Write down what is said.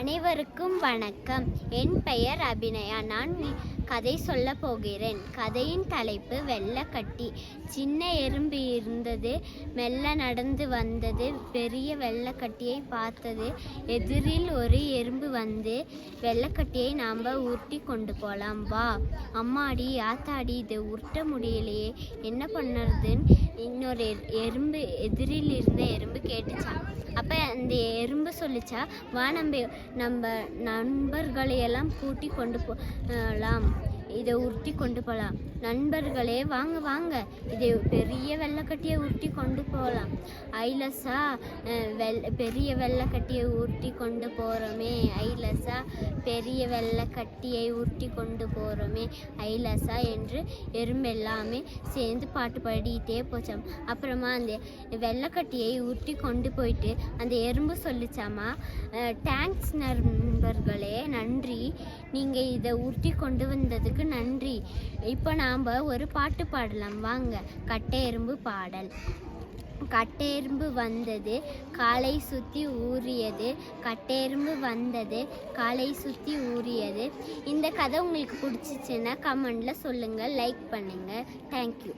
அனைவருக்கும் வணக்கம். என் பெயர் அபிநயா. நான் கதை சொல்ல போகிறேன். கதையின் தலைப்பு வெள்ளக்கட்டி. சின்ன எறும்பு இருந்தது மெல்ல நடந்து வந்தது பெரிய வெள்ளக்கட்டியை பார்த்தது. எதிரில் ஒரு எறும்பு வந்து வெள்ளக்கட்டியை நாம் உருட்டி கொண்டு போகலாம் வா. அம்மாடி ஆத்தாடி இதை உருட்ட முடியலையே. என்ன பண்ணுறதுன்னு இன்னொரு எறும்பு எதிரில் இருந்த எறும்பு கேட்டுச்சான் அந்த எறும்பு சொல்லிச்சா வா நம்ம நம்ம நண்பர்களையெல்லாம் கூட்டி கொண்டு போகலாம் இதை உருட்டி கொண்டு போகலாம் நண்பர்களே வாங்க வாங்க. இதை பெரிய வெள்ளைக்கட்டியை உருட்டி கொண்டு போகலாம் ஐலஸா வெள் பெரிய வெள்ளைக்கட்டியை உருட்டி கொண்டு போகிறோமே ஐலஸா பெரிய வெள்ளைக்கட்டியை உருட்டி கொண்டு போகிறோமே ஐலஸா என்று எறும்பெல்லாமே சேர்ந்து பாட்டு பாடிக்கிட்டே போச்சாம். அப்புறமா அந்த வெள்ளைக்கட்டியை உருட்டி கொண்டு போயிட்டு அந்த எறும்பு சொல்லிச்சாமா? தேங்க்ஸ் நண்பர்களே நன்றி. நீங்கள் இதை உருட்டி கொண்டு வந்ததுக்கு நன்றி. இப்போ நாம் ஒரு பாட்டு பாடலாம். வாங்க. கட்டெறும்பு பாடல். கட்டெரும்பு வந்தது காலை சுற்றி ஊறியது. கட்டெரும்பு வந்தது காலை சுற்றி ஊறியது. இந்த கதை உங்களுக்கு பிடிச்சிச்சுன்னா கமெண்டில் சொல்லுங்கள் லைக் பண்ணுங்கள் தேங்க்யூ